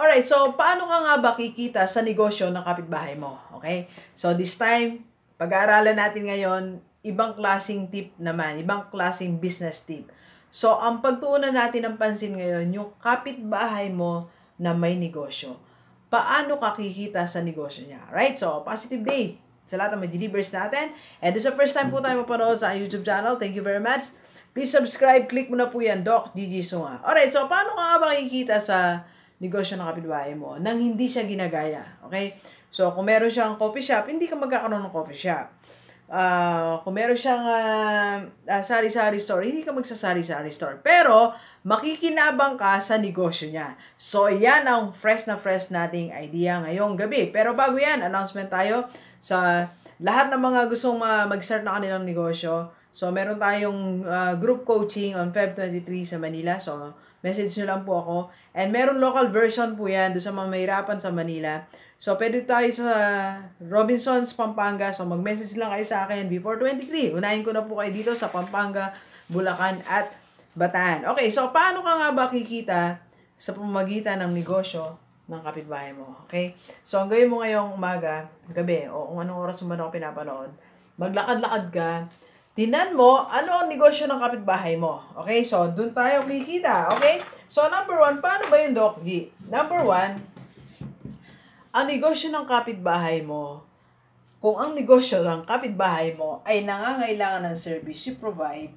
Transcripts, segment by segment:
Alright, so paano ka nga ba kikita sa negosyo ng kapitbahay mo? Okay? So this time, pag-aaralan natin ngayon, ibang klasing tip naman, ibang klasing business tip. So, ang pagtuunan natin ng pansin ngayon, yung kapitbahay mo na may negosyo. Paano ka kikita sa negosyo niya? Right? So, positive day sa lahat ng delivers natin. And this is the first time po tayo mapanood sa YouTube channel. Thank you very much. Please subscribe. Click mo na po yan, Doc Gigi Sunga. Alright, so paano ka nga ba kikita sa negosyo ng kapitbahay mo nang hindi siya ginagaya? Okay? So, kung meron siyang coffee shop, hindi ka magkakaroon ng coffee shop uh, kung meron siyang uh, uh, sari-sari store, hindi ka magsasari-sari store. Pero, makikinabang ka sa negosyo niya. So, yan ang fresh na fresh nating idea ngayong gabi. Pero bago yan, announcement tayo sa lahat ng mga gustong mag-start na kanilang negosyo. So, meron tayong uh, group coaching on Feb 23 sa Manila. So, message nyo lang po ako. And meron local version po yan doon sa mga mahirapan sa Manila. So, pwede tayo sa Robinsons, Pampanga. So, mag-message lang kayo sa akin before 23. Unahin ko na po kayo dito sa Pampanga, Bulacan, at Bataan. Okay, so paano ka nga ba kikita sa pamamagitan ng negosyo ng kapitbahay mo? Okay? So, ang gawin mo ngayong umaga, gabi, o kung anong oras mo man ako pinapanood, maglakad-lakad ka, tinan mo ano ang negosyo ng kapitbahay mo. Okay? So, dun tayo kikita. Okay? So, number one, paano ba yung Doc? Number one, ang negosyo ng kapitbahay mo, kung ang negosyo ng kapitbahay mo ay nangangailangan ng service, you provide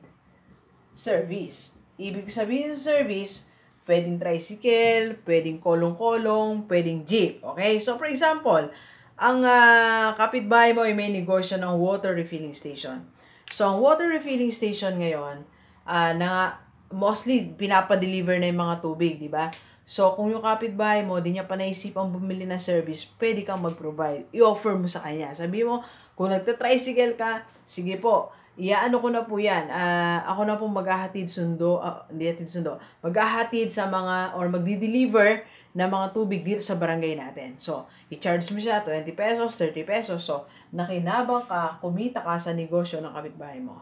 service. Ibig sabihin sa service, pwedeng tricycle, pwedeng kolong-kolong, pwedeng jeep. Okay? So, for example, ang uh, kapitbahay mo ay may negosyo ng water refilling station. So, ang water refilling station ngayon, uh, na mostly pinapadeliver na yung mga tubig, di ba? So, kung yung kapitbahay mo, di niya pa naisipang bumili ng service, pwede kang mag-provide. I-offer mo sa kanya. Sabi mo, kung nagta-tricycle ka, sige po, iaano ko na po yan. Uh, ako na po maghahatid sundo, uh, hindi hatid sundo, maghahatid sa mga, or magdi-deliver na mga tubig dito sa barangay natin. So, i-charge mo siya 20 pesos, 30 pesos. So, nakinabang ka, kumita ka sa negosyo ng kapitbahay mo.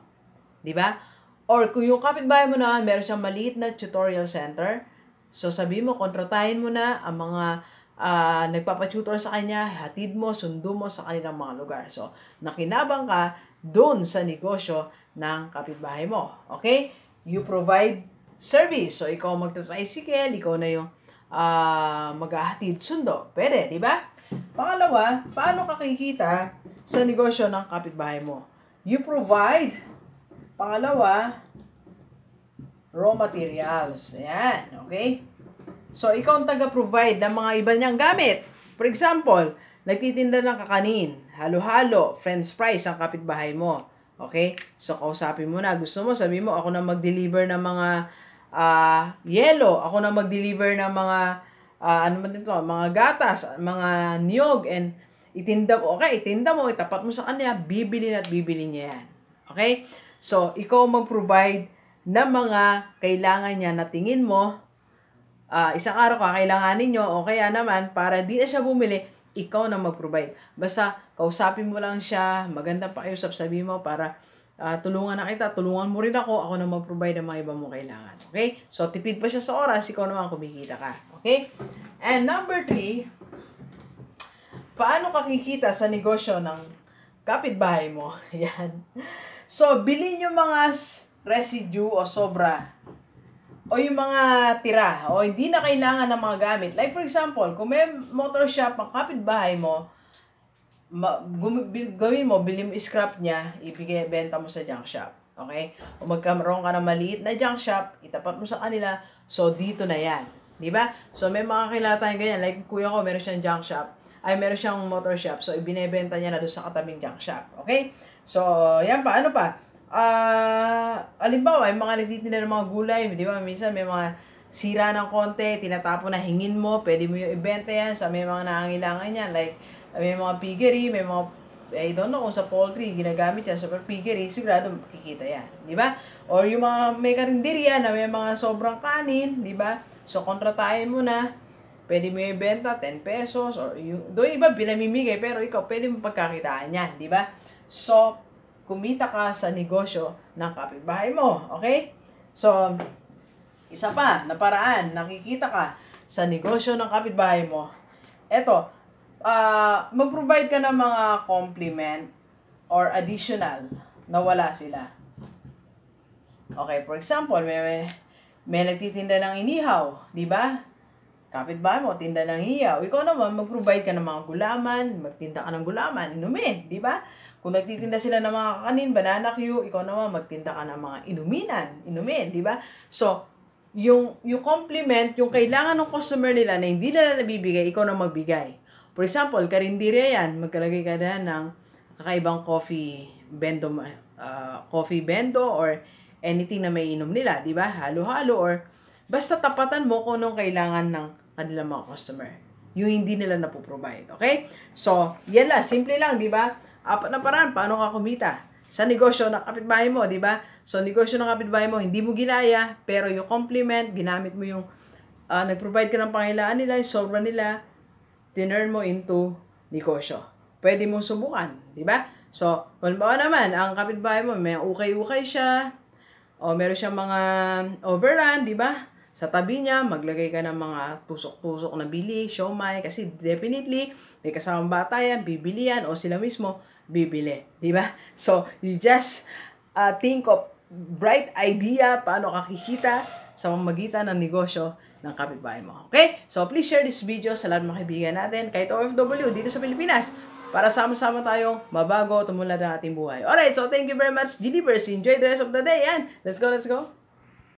Ba? Or kung yung kapitbahay mo na meron siyang maliit na tutorial center, So sabi mo, kontratahin mo na ang mga uh, nagpapatutor sa kanya, hatid mo, sundo mo sa kanilang mga lugar. So, nakinabang ka doon sa negosyo ng kapitbahay mo. Okay? You provide service. So, ikaw magta-tricycle, ikaw na yung uh, maghahatid sundo. Pwede, di ba? Pangalawa, paano ka kikita sa negosyo ng kapitbahay mo? You provide, pangalawa, raw materials. Ayan, okay? So, ikaw ang taga-provide ng mga iba niyang gamit. For example, nagtitinda ng kakanin, halo-halo, french fries ang kapitbahay mo. Okay? So, kausapin mo na. Gusto mo, sabi mo, ako na mag-deliver ng mga uh, yelo. Ako na mag-deliver ng mga, uh, ano man dito, mga gatas, mga niyog, and itinda mo, okay, itinda mo, itapat mo sa kanya, bibili at bibili niya yan. Okay? So, ikaw mag-provide na mga kailangan niya na tingin mo, uh, isang araw ka, kailanganin nyo, o kaya naman, para di na siya bumili, ikaw na mag-provide. Basta, kausapin mo lang siya, maganda pa kayo sabi mo para uh, tulungan na kita, tulungan mo rin ako, ako na mag-provide ng mga iba mong kailangan. Okay? So, tipid pa siya sa oras, ikaw naman kumikita ka. Okay? And number three, paano ka kikita sa negosyo ng kapitbahay mo? Yan. So, bilhin yung mga residue o sobra o yung mga tira o hindi na kailangan ng mga gamit. Like for example, kung may motor shop ang kapitbahay mo, ma, gawin mo, bili mo scrap niya, ibigay, benta mo sa junk shop. Okay? O magkaroon ka ng maliit na junk shop, itapat mo sa kanila, so dito na yan. Di ba? So may mga kilala tayong ganyan. Like kuya ko, meron siyang junk shop. Ay, meron siyang motor shop. So, ibinebenta niya na doon sa katabing junk shop. Okay? So, yan pa. Ano pa? ah, uh, alimbawa, yung mga nagtitinda ng mga gulay, di ba, minsan may mga sira ng konti, tinatapon na hingin mo, pwede mo yung ibenta yan sa may mga nangangailangan yan, like, may mga piggery, may mga, I don't know sa poultry, ginagamit yan sa piggery, sigurado kikita yan, di ba? Or yung mga may karinderya na may mga sobrang kanin, di ba? So, kontratahin mo na, pwede mo ibenta, 10 pesos, or yung, doon iba pinamimigay, pero ikaw, pwede mo pagkakitaan yan, di ba? So, kumita ka sa negosyo ng kapitbahay mo. Okay? So, isa pa na paraan, nakikita ka sa negosyo ng kapitbahay mo, eto, uh, mag-provide ka ng mga compliment or additional na wala sila. Okay, for example, may, may, may nagtitinda ng inihaw, di ba? Kapitbahay mo, tinda ng hiyaw. Ikaw naman, mag-provide ka ng mga gulaman, magtinda ka ng gulaman, inumin, di ba? Kung nagtitinda sila ng mga kanin, banana queue, ikaw naman magtinda ka ng mga inuminan, inumin, di ba? So, yung, yung compliment, yung kailangan ng customer nila na hindi nila nabibigay, ikaw na magbigay. For example, karinderya yan, magkalagay ka na ng kakaibang coffee bendo, uh, coffee bendo or anything na may inom nila, di ba? Halo-halo or basta tapatan mo kung anong kailangan ng kanilang mga customer. Yung hindi nila napoprovide, okay? So, yan lang, simple lang, di ba? Apat na paraan, paano ka kumita? Sa negosyo ng kapitbahay mo, di ba? So, negosyo ng kapitbahay mo, hindi mo ginaya, pero yung compliment, ginamit mo yung, uh, nag-provide ka ng pangailangan nila, yung sobra nila, tinurn mo into negosyo. Pwede mong subukan, di ba? So, kung ba naman, ang kapitbahay mo, may ukay-ukay siya, o meron siyang mga overrun, di ba? Sa tabi niya, maglagay ka ng mga tusok-tusok na bili, siomay, kasi definitely, may kasamang bata yan, bibili yan, o sila mismo, bibili. Di ba? So, you just uh, think of bright idea paano kakikita sa pamagitan ng negosyo ng kapitbahay mo. Okay? So, please share this video sa lahat mga kaibigan natin, kahit OFW dito sa Pilipinas, para sama-sama tayong mabago, tumulad ang ating buhay. Alright, so thank you very much, Gilibers. Enjoy the rest of the day, and let's go, let's go.